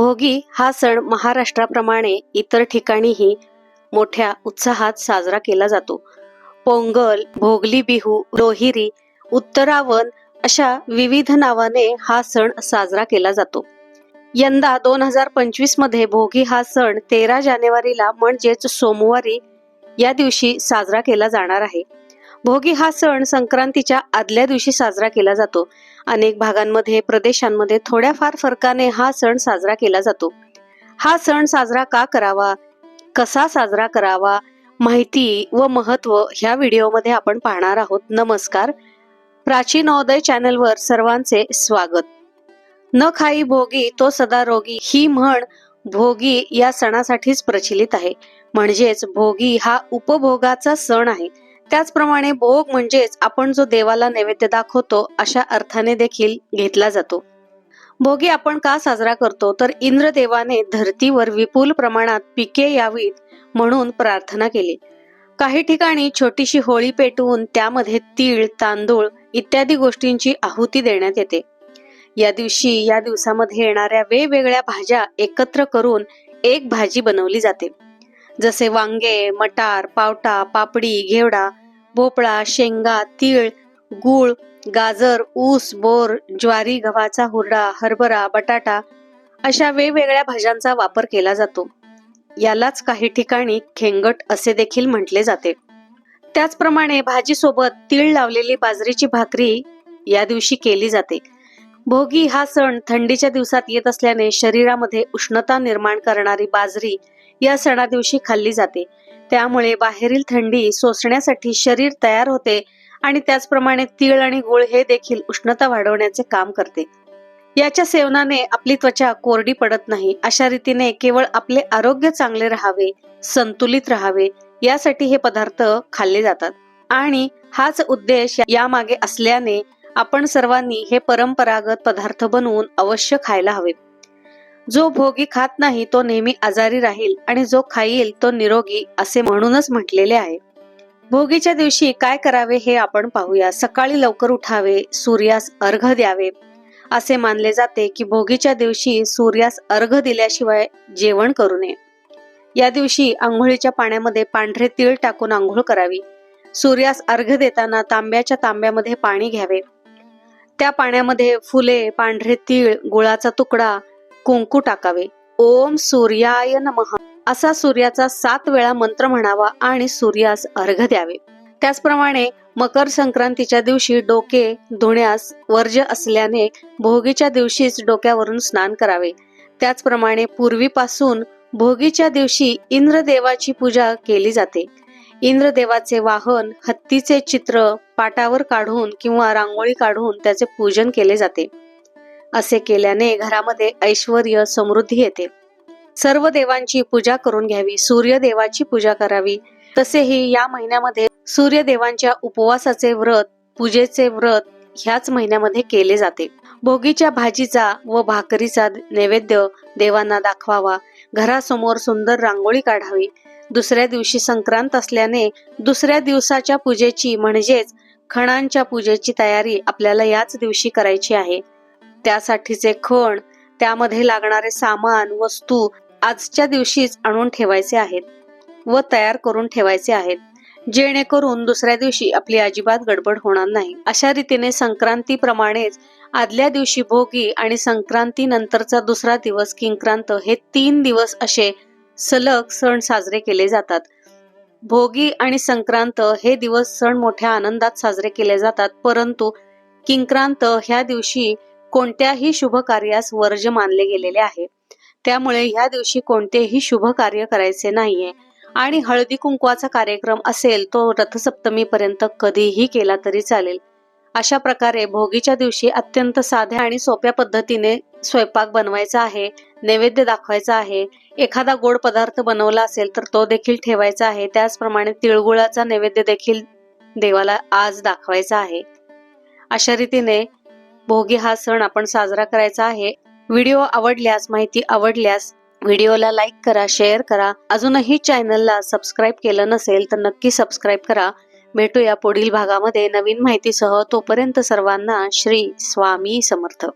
भोगी हा सण महाराष्ट्राप्रमाणे इतर ठिकाणीही मोठ्या उत्साहात साजरा केला जातो. पोंगल भोगली बिहू रोहिरी उत्तरावण अशा विविध नावाने हा सण साजरा केला जातो. यंदा दोन हजार पंचवीसमध्ये भोगी हा सण तेरा जानेवारीला म्हणजेच सोमवारी या दिवशी साजरा केला जाणार आहे. भोगी हा सण संक्रांतीच्या आदल्या दिवशी साजरा केला जातो. अनेक भागांमध्ये प्रदेशांमध्ये थोड्याफार फरकाने हा सण साजरा केला जातो. हा सण साजरा का करावा? कसा साजरा करावा? माहिती व महत्त्व ह्या व्हिडिओमध्ये आपण पाहणार आहोत. नमस्कार. प्राचीनोदय चॅनलवर सर्वांचे स्वागत. न खाई भोगी तो सदा रोगी ही म्हण भोगी या सणासाठीच प्रचलित आहे. म्हणजेच भोगी हा उपभोगाचा सण आहे. त्याचप्रमाणे भोग म्हणजेच आपण जो देवाला नैवेद्य दाखवतो अशा अर्थाने देखील घेतला जातो. भोगी आपण का साजरा करतो? तर इंद्रदेवाने धरतीवर विपुल प्रमाणात पिके यावीत म्हणून प्रार्थना केली. काही ठिकाणी छोटीशी होळी पेटवून त्यामध्ये तीळ तांदूळ इत्यादी गोष्टींची आहुती देण्यात येते. या दिवशी या दिवसामध्ये येणाऱ्या वेगवेगळ्या भाज्या एकत्र करून एक भाजी बनवली जाते. जसे वांगे मटार पावटा पापडी घेवडा भोपळा शेंगा तीळ गूळ गाजर ऊस बोर ज्वारी गव्हाचा हुरडा हरभरा बटाटा अशा वेगवेगळ्या भाज्यांचा वापर केला जातो. यालाच काही ठिकाणी खेंगट असे देखील म्हटले जाते. त्याचप्रमाणे भाजीसोबत तीळ लावलेली बाजरीची भाकरी या दिवशी केली जाते. भोगी हा सण थंडीच्या दिवसात येत असल्याने शरीरामध्ये उष्णता निर्माण करणारी बाजरी या सणा दिवशी खाल्ली जाते. त्यामुळे बाहेरील थंडी सोसण्यासाठी शरीर तयार होते आणि त्याचप्रमाणे तीळ आणि गुळ हे देखील उष्णता वाढवण्याचे काम करते. याच्या सेवनाने आपली त्वचा कोरडी पडत नाही. अशा रीतीने केवळ आपले आरोग्य चांगले राहावे संतुलित राहावे यासाठी हे पदार्थ खाल्ले जातात. आणि हाच उद्देश यामागे असल्याने आपण सर्वांनी हे परंपरागत पदार्थ बनवून अवश्य खायला हवे. जो भोगी खात नाही तो नेहमी आजारी राहील आणि जो खाईल तो निरोगी असे म्हणूनच म्हटलेले आहे. भोगीच्या दिवशी काय करावे हे आपण पाहूया. सकाळी लवकर उठावे सूर्यास अर्घ द्यावे. असे मानले जाते की भोगीच्या दिवशी सूर्यास अर्घ दिल्याशिवाय जेवण करू नये. या दिवशी आंघोळीच्या पाण्यामध्ये पांढरे तीळ टाकून आंघोळ करावी. सूर्यास अर्घ देताना तांब्याच्या तांब्यामध्ये पाणी घ्यावे. त्या पाण्यामध्ये फुले पांढरे तीळ गुळाचा तुकडा कुंकू टाकावे. ओम सूर्याय नमः. असा सूर्याचा सात वेळा मंत्र म्हणावा आणि सूर्यास अर्घ द्यावे. त्याचप्रमाणे मकर संक्रांतीच्या दिवशी डोके धुण्यास वर्ज्य असल्याने भोगीच्या दिवशीच डोक्यावरून स्नान करावे. त्याचप्रमाणे पूर्वीपासून भोगीच्या दिवशी इंद्रदेवाची पूजा केली जाते. इंद्रदेवाचे वाहन हत्तीचे चित्र पाटावर काढून किंवा रांगोळी काढून त्याचे पूजन केले जाते. असे केल्याने घरामध्ये ऐश्वर समृद्धी येते. सर्व देवांची पूजा करून घ्यावी सूर्यदेवाची पूजा करावी. तसेही या महिन्यामध्ये सूर्यदेवांच्या उपवासाचे व्रत पूजेचे व्रत ह्याच महिन्यामध्ये केले जाते. भोगीच्या भाजीचा व भाकरीचा नैवेद्य देवांना दाखवावा. घरासमोर सुंदर रांगोळी काढावी. दुसऱ्या दिवशी संक्रांत असल्याने दुसऱ्या दिवसाच्या पूजेची म्हणजेच खणांच्या पूजेची तयारी आपल्याला याच दिवशी करायची आहे. त्यासाठीचे खण त्यामध्ये लागणारे सामान वस्तू आजच्या दिवशीच आणून ठेवायचे आहेत व तयार करून ठेवायचे आहेत. जेणेकरून दुसऱ्या दिवशी आपली अजिबात गडबड होणार नाही. अशा रीतीने संक्रांतीप्रमाणेच आदल्या दिवशी भोगी आणि संक्रांती नंतरचा दुसरा दिवस किंक्रांत हे तीन दिवस असे सलग सण साजरे केले जातात. भोगी आणि संक्रांत हे दिवस सण मोठ्या आनंदात साजरे केले जातात परंतु किंक्रांत ह्या दिवशी कोणत्याही शुभ कार्यास वर्ज मानले गेलेले आहे. त्यामुळे ह्या दिवशी कोणतेही शुभ कार्य करायचे नाहीये. आणि हळदी कुंकवाचा कार्यक्रम असेल तो रथसप्तमी पर्यंत कधीही केला तरी चालेल. अशा प्रकारे भोगीच्या दिवशी अत्यंत साध्या आणि सोप्या पद्धतीने स्वयंपाक बनवायचा आहे नैवेद्य दाखवायचा आहे एखादा गोड पदार्थ बनवला असेल तर तो देखील ठेवायचा आहे. त्याचप्रमाणे तिळगुळाचा नैवेद्य देखील देवाला आज दाखवायचा आहे. अशा रीतीने भोगी हा सण आपण साजरा करायचा आहे. व्हिडिओ आवडल्यास माहिती आवडल्यास व्हिडिओला लाईक करा शेअर करा. अजूनही चॅनलला सबस्क्राईब केलं नसेल तर नक्की सबस्क्राईब करा. भेटूया पुढील भागामध्ये नवीन माहितीसह. तोपर्यंत सर्वांना श्री स्वामी समर्थ.